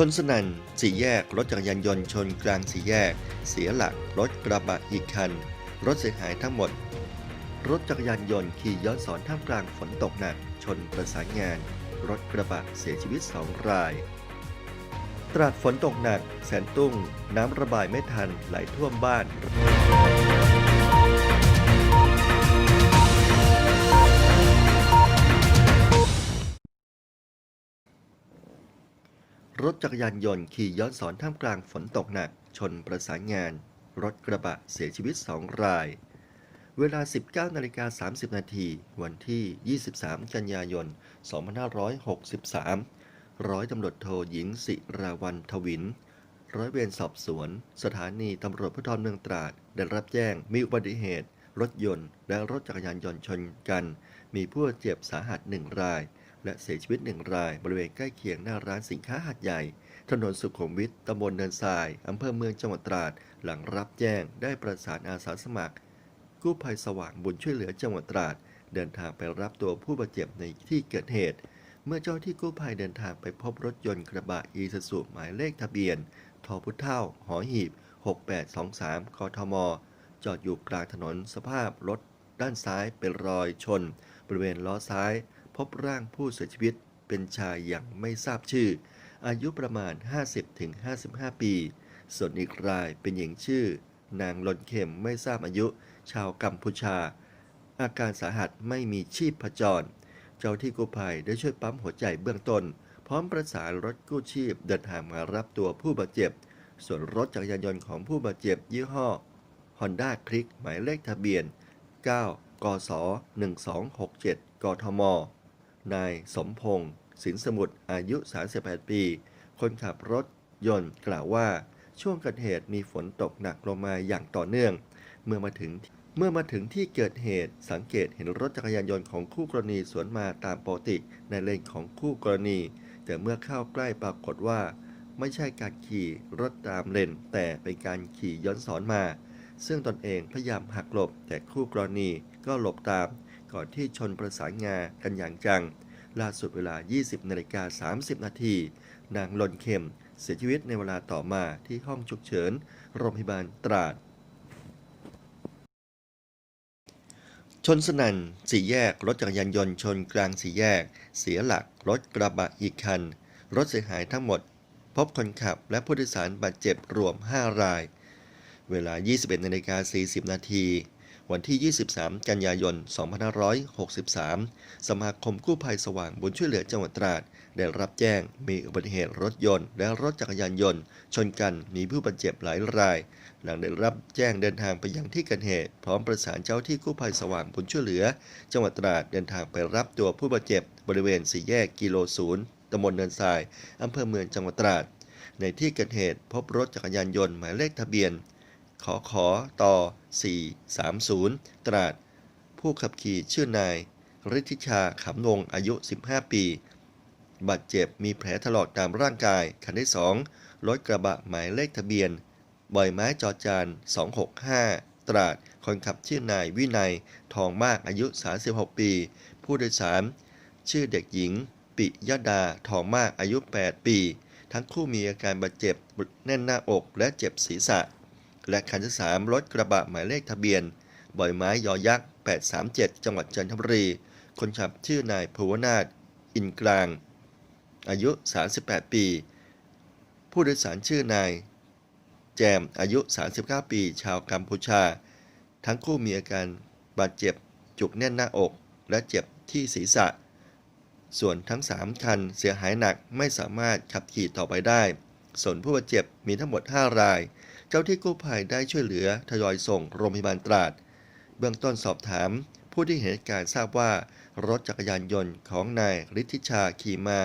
ชนสนั่นสี่แยกรถจักรยานยนต์ชนกลางสี่แยก เสียหลักรถกระบะอีกคัน รถเสียหายทั้งหมด รถจักรยานยนต์ขี่ย้อนสอนท่ามกลางฝนตกหนัก ชนประสานงาน รถกระบะเสียชีวิตสองราย ตราดฝนตกหนัก แสนตุ้ง น้ำระบายไม่ทันไหลท่วมบ้าน รถจักรยานยนต์ขี่ย้อนสอนท่ามกลางฝนตกหนัก ชนประสานงาน รถกระบะเสียชีวิต 2 ราย เวลา 19นาฬิกา30 นาทีวันที่ 23 กันยายน 2563 ร้อยตำรวจโทหญิงสิราวันทวิน ร้อยเวรสอบสวน สถานีตำรวจภูธรเมืองตราด ได้รับแจ้งมีอุบัติเหตุ รถยนต์ และรถจักรยานยนต์ชนกัน มีผู้เจ็บสาหัสหนึ่งราย และเสียชีวิตหนึ่งรายบริเวณใกล้เคียงหน้าร้านสินค้าหัดใหญ่ ถนนสุขุมวิทตำบลเนินทราย อำเภอเมืองจังหวัดตราด หลังรับแจ้งได้ประสานอาสาสมัคร กู้ภัยสว่างบุญช่วยเหลือจังหวัดตราด เดินทางไปรับตัวผู้บาดเจ็บในที่เกิดเหตุ เมื่อเจ้าที่กู้ภัยเดินทางไปพบรถยนต์กระบะอีซูซูหมายเลขทะเบียนทอพุเท่า หอหีบ 6823กทม จอดอยู่กลางถนนสภาพรถด้านซ้ายเป็นรอยชน บริเวณล้อซ้าย พบร่างผู้เสียชีวิตเป็นชายอย่างไม่ทราบชื่อ อายุประมาณ 50-55 ปี ส่วนอีกรายเป็นหญิงชื่อ นางลนเข็มไม่ทราบอายุ ชาวกัมพูชา อาการสาหัสไม่มีชีพจร เจ้าที่กู้ภัยได้ช่วยปั๊มหัวใจเบื้องต้น พร้อมประสานรถกู้ชีพเดินทางมารับตัวผู้บาดเจ็บ ส่วนรถจักรยานยนต์ของผู้บาดเจ็บยี่ห้อ Honda คลิกหมายเลขทะเบียน 9กศ1267 กทม นายสมพงศ์สินสมุทรอายุ 38 ปี คนขับรถยนต์กล่าวว่า ช่วงเกิดเหตุมีฝนตกหนักลงมาอย่างต่อเนื่อง เมื่อมาถึงเมื่อมาถึงที่เกิดเหตุสังเกตเห็นรถจักรยานยนต์ของคู่กรณีสวนมาตามปกติในเลนของคู่กรณี แต่เมื่อเข้าใกล้ปรากฏว่า ไม่ใช่การขี่รถตามเลน แต่เป็นการขี่ย้อนสอนมา ซึ่งตนเองพยายามหักหลบแต่คู่กรณีก็หลบตาม ก่อนที่ชนประสานงากันอย่างจัง ล่าสุดเวลา 20นาฬิกา30 นาที นางลนเข็มเสียชีวิตในเวลาต่อมาที่ห้องฉุกเฉิน โรงพยาบาลตราด ชนสนั่นสี่แยก รถจักรยานยนต์ชนกลางสี่แยก เสียหลัก รถกระบะอีกคัน รถเสียหายทั้งหมด พบคนขับและผู้โดยสารบาดเจ็บรวม 5 ราย เวลา 21นาฬิกา40 นาที วันที่ 23 กันยายน 2563 สมาคมกู้ภัยสว่างบุญช่วยเหลือจังหวัดตราด ได้รับแจ้งมีอุบัติเหตุรถยนต์ และรถจักรยานยนต์ ชนกันมีผู้บาดเจ็บหลายราย หลังได้รับแจ้งเดินทางไปยังที่เกิดเหตุ พร้อมประสานเจ้าที่กู้ภัยสว่างบุญช่วยเหลือ จังหวัดตราดเดินทางไปรับตัวผู้บาดเจ็บบริเวณสี่แยกกิโลศูนย์ตำบลเนินทรายอำเภอเมืองจังหวัดตราดในที่เกิดเหตุพบรถจักรยานยนต์หมายเลขทะเบียน ขอขอต่อ 430 ตราด ผู้ขับขี่ชื่อนายฤทธิชาขำนงอายุ 15 ปีบาดเจ็บมีแผลถลอกตามร่างกาย คันที่ 2 รถกระบะหมายเลขทะเบียนบอยไม้จอจาน 265 ตราด คนขับชื่อนายวินัย ทองมากอายุ 36 ปี ผู้โดยสาร ชื่อเด็กหญิง ปิยดา ทองมากอายุ 8 ปี ทั้งคู่มีอาการบาดเจ็บแน่นหน้าอกและเจ็บศีรษะ และคันที่ 3 รถกระบะหมายเลขทะเบียนบ่อยไม้ยอยักษ์ 837 จังหวัดจันทบุรี คนขับชื่อนายภูวนาถอินกลาง อายุ 38 ปี ผู้โดยสารชื่อนาย แจม อายุ 39 ปี ชาวกัมพูชา ทั้งคู่มีอาการบาดเจ็บจุกแน่นหน้าอก และเจ็บที่ศีรษะ ส่วนทั้ง 3 คันเสียหายหนักไม่สามารถขับขี่ต่อไปได้ ส่วนผู้บาดเจ็บมีทั้งหมด 5 ราย จ้าที่กู้ภัยได้ช่วยเหลือทยอยส่งโรงพยาบาลตราด เบื้องต้นสอบถาม ผู้ที่เห็นเหตุการณ์ทราบว่ารถจักรยานยนต์ของนายฤทธิชาขี่มา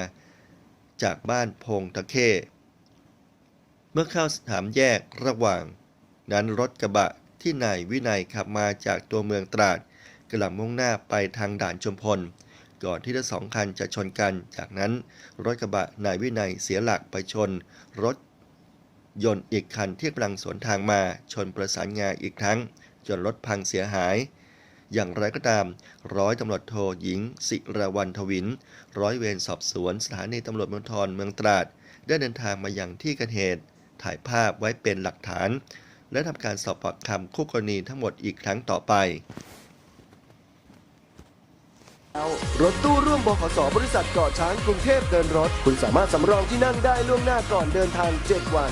จากบ้านพงตะเข้เมื่อเข้าสามแยกระหว่าง นั้นรถกระบะที่นายวินัยขับมาจากตัวเมืองตราดกลังมุ่งหน้าไปทางด่านชุมพล ก่อนที่ทั้งสองคันจะชนกัน จากนั้นรถกระบะนายวินัยเสียหลักไปชน รถ ยนต์อีกคันที่กำลังสวนทางมาชนประสานงาอีกครั้ง จนรถพังเสียหาย อย่างไรก็ตาม ร้อยตำรวจโทหญิง สิราวันทวิน ร้อยเวรสอบสวนสถานีตำรวจภูธรเมืองตราด ได้เดินทางมาอยังที่เกิดเหตุ ถ่ายภาพไว้เป็นหลักฐาน และทำการสอบปากคำคู่กรณีทั้งหมดอีกครั้งต่อไปรถตู้ร่วมบขสบริษัทเกาะช้างกรุงเทพเดินรถ คุณสามารถสำรองที่นั่งได้ล่วงหน้าก่อนเดินทาง 7 วัน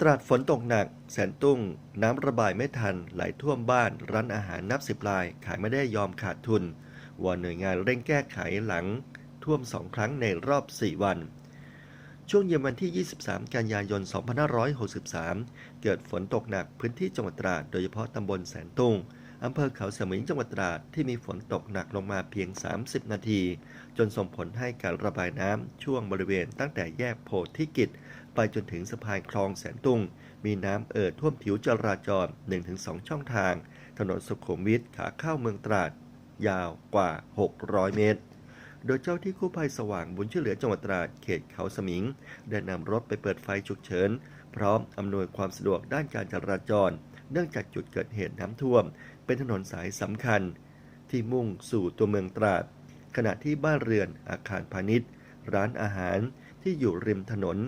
ตราดฝนตกหนัก แสนตุ้ง น้ำระบายไม่ทัน ไหลท่วมบ้าน ร้านอาหารนับสิบราย ขายไม่ได้ยอมขาดทุนวอนหน่วยงานเร่งแก้ไขหลัง ท่วมสองครั้งในรอบ 4 วัน ช่วงเย็นวันที่ 23 กันยายน 2563 เกิดฝนตกหนักพื้นที่จังหวัดตราด โดยเฉพาะตำบลแสนตุ้งอำเภอเขาสมิงจังหวัดตราดที่มีฝนตกหนักลงมาเพียง 30 นาที จนส่งผลให้การระบายน้ำช่วงบริเวณตั้งแต่แยกโพธิกิจ ไปจนถึงสะพานคลองแสนตุง มีน้ำเอ่อท่วมผิวจราจร 1-2 ช่องทาง ถนนสุขุมวิทขาเข้าเมืองตราด ยาวกว่า 600 เมตร โดยเจ้าที่กู้ภัยสว่างบุญช่วยเหลือจังหวัดตราดเขตเขาสมิง ได้นำรถไปเปิดไฟฉุกเฉิน พร้อมอำนวยความสะดวกด้านการจราจร เนื่องจากจุดเกิดเหตุน้ำท่วม เป็นถนนสายสำคัญ ที่มุ่งสู่ตัวเมืองตราด ขณะที่บ้านเรือนอาคารพาณิชย์ ร้านอาหารที่อยู่ริมถนน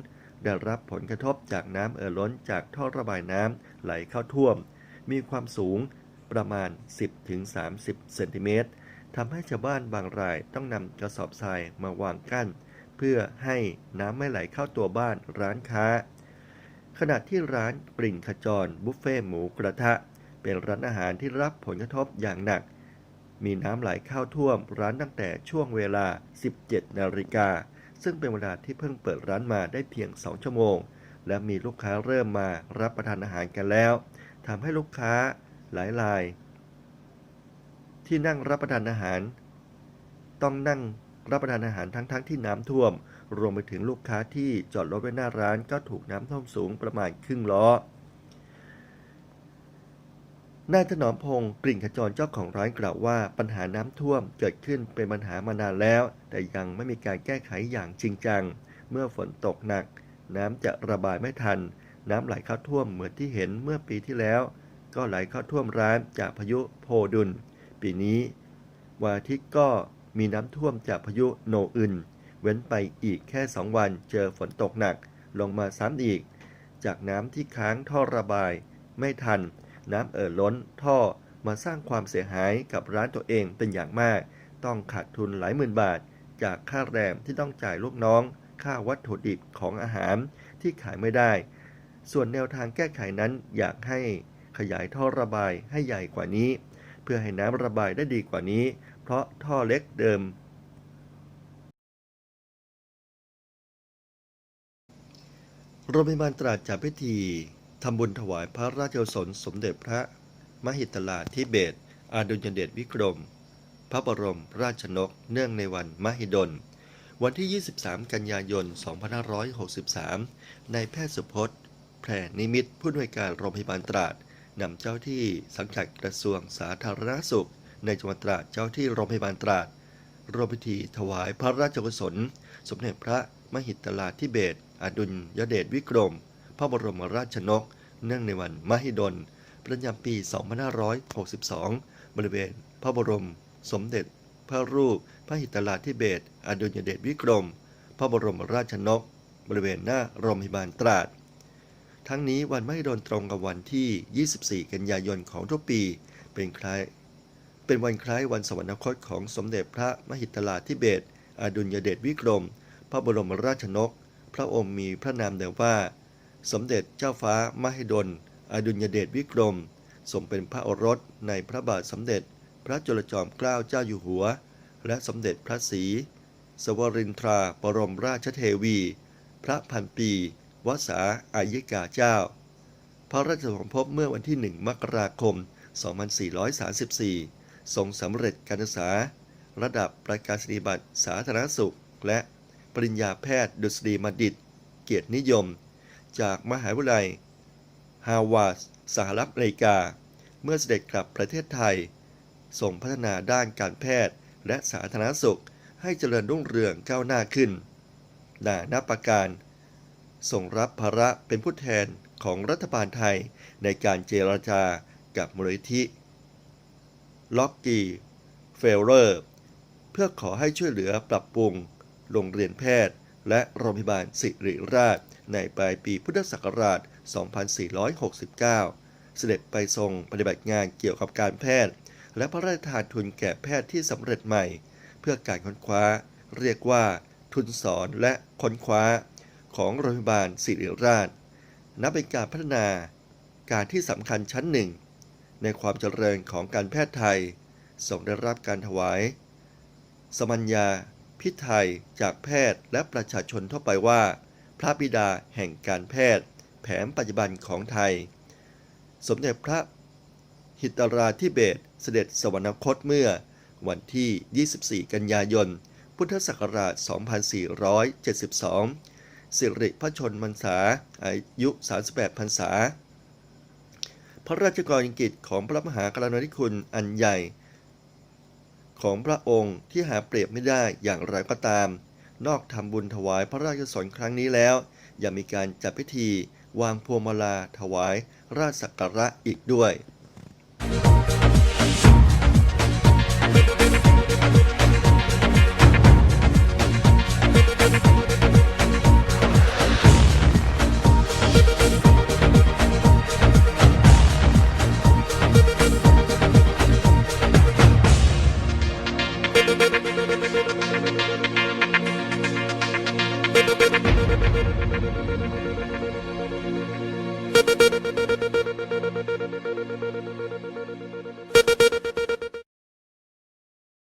ได้รับผลกระทบจากน้ำเอ่อล้นจากท่อระบายน้ำไหลเข้าท่วม มีความสูงประมาณ 10-30 เซนติเมตรทำให้ชาวบ้านบางรายต้องนำกระสอบทรายมาวางกั้น เพื่อให้น้ำไม่ไหลเข้าตัวบ้านร้านค้า ขณะที่ร้านปริ่งขจรบุฟเฟ่หมูกระทะ เป็นร้านอาหารที่รับผลกระทบอย่างหนัก มีน้ำไหลเข้าท่วมร้านตั้งแต่ช่วงเวลา 17 นาฬิกา ซึ่งเป็นเวลาที่เพิ่งเปิดร้านมาได้เพียง 2 ชั่วโมง และมีลูกค้าเริ่มมารับประทานอาหารกันแล้วทำให้ลูกค้าหลายราย ที่นั่งรับประทานอาหาร ต้องนั่งรับประทานอาหารทั้งๆทที่น้ำท่วม รวมไปถึงลูกค้าที่จอดรถไว้หน้าร้านก็ถูกน้ำท่วมสูงประมาณครึ่งล้อ นายถนอมพงศ์กลิ่นขจรเจ้าของร้านกล่าวว่าปัญหาน้ำท่วมเกิดขึ้นเป็นปัญหามานานแล้ว แต่ยังไม่มีการแก้ไขอย่างจริงจัง เมื่อฝนตกหนัก น้ำจะระบายไม่ทัน น้ำไหลเข้าท่วมเหมือนที่เห็นเมื่อปีที่แล้ว ก็ไหลเข้าท่วมร้านจากพายุโพดุล ปีนี้วอาทิตก็มีน้ำท่วมจากพายุโนอึนเว้นไปอีกแค่2วันเจอฝนตกหนัก ลงมาซ้ำอีก จากน้ำที่ค้างท่อระบายไม่ทัน น้ำเอ่อล้นท่อมาสร้างความเสียหายกับร้านตัวเองเป็นอย่างมาก ต้องขาดทุนหลายหมื่นบาท จากค่าแรงที่ต้องจ่ายลูกน้อง ค่าวัตถุดิบของอาหารที่ขายไม่ได้ ส่วนแนวทางแก้ไขนั้นอยากให้ขยายท่อระบายให้ใหญ่กว่านี้ เพื่อให้น้ำระบายได้ดีกว่านี้ เพราะท่อเล็กเดิม โรงพยาบาลตราดจัดพิธี ทำบุญถวายพระราชโอสถสมเด็จพระ มหิตลาธิเบศอาดุลยเดชวิกรม พระบรมราชนก เนื่องในวันมหิดล วันที่ 23 กันยายน 2563 นายแพทย์สุพจน์ แพรนิมิตผู้อำนวยการโรงพยาบาลตราดนำเจ้าที่สังกัดกระทรวงสาธารณสุข ในจังหวัดตราดเจ้าที่โรงพยาบาลตราดร่วมพิธีถวายพระราชกุศล สมเด็จพระมหิตลาธิเบศอดุลยเดชวิกรม พระบรมราชนก เนื่องในวันมหิดล ประจำปี 2562 บริเวณพระบรม สมเด็จ พระรูป พระหิตลาธิเบศอดุลยเดชวิกรม พระบรมราชนก บริเวณหน้าโรงพยาบาลตราด ทั้งนี้วันมหิดลตรงกับวันที่ 24 กันยายนของทุกปี เป็นคล้ายเป็นวันคล้ายวันสวรรคตของสมเด็จพระมหิตลาธิเบศอดุลยเดชวิกรม พระบรมราชนก พระองค์มีพระนามเดิมว่า สมเด็จเจ้าฟ้ามหิดล อดุลยเดชวิกรมทรงเป็นพระโอรสในพระบาทสมเด็จ พระจุลจอมเกล้าเจ้าอยู่หัว และสมเด็จพระศรีสวรินทราบรมราชเทวี พระพันปีวสาอายิกาเจ้า พระราชสมภพเมื่อวันที่ 1 มกราคม 2434 ทรงสำเร็จการศึกษา ระดับประกาศนียบัตรสาธารณสุข และปริญญาแพทย์ดุษฎีบัณฑิต เกียรตินิยม จากมหาวิทยาลัยฮาวาดสหรัฐอเมริกา เมื่อเสด็จกลับประเทศไทย ส่งพัฒนาด้านการแพทย์และสาธารณสุขให้เจริญรุ่งเรืองก้าวหน้าขึ้นนานาประการส่งรับภาระเป็นผู้แทนของรัฐบาลไทยในการเจรจากับมูลนิธิล็อกกีเฟลเลอร์ เพื่อขอให้ช่วยเหลือปรับปรุง โรงเรียนแพทย์และโรงพยาบาลสิริราช ในปลายปีพุทธศักราช 2469 เสด็จไปทรงปฏิบัติงานเกี่ยวกับการแพทย์ และพระราชทานทุนแก่แพทย์ที่สำเร็จใหม่ เพื่อการค้นคว้า เรียกว่าทุนสอนและค้นคว้า ของโรงพยาบาลศิริราช นับเป็นการพัฒนาการที่สำคัญชั้นหนึ่ง ในความเจริญของการแพทย์ไทยทรงได้รับการถวาย สมัญญาพิไทยจากแพทย์และประชาชนทั่วไปว่า พระบิดาแห่งการแพทย์ แผนปัจจุบันของไทย สมเด็จพระหิตราธิเบศเสด็จสวรรคตเมื่อวันที่ 24 กันยายน พุทธศักราช 2472 สิริพระชนมพรรษา อายุ 38 พรรษา พระราชกรกิจของพระมหากรณาธิคุณอันใหญ่ ของพระองค์ที่หาเปรียบไม่ได้อย่างไรก็ตาม นอกทำบุญถวายพระราชสนครั้งนี้แล้ว ยังมีการจัดพิธี วางพวงมาลาถวายราชสักการะอีกด้วย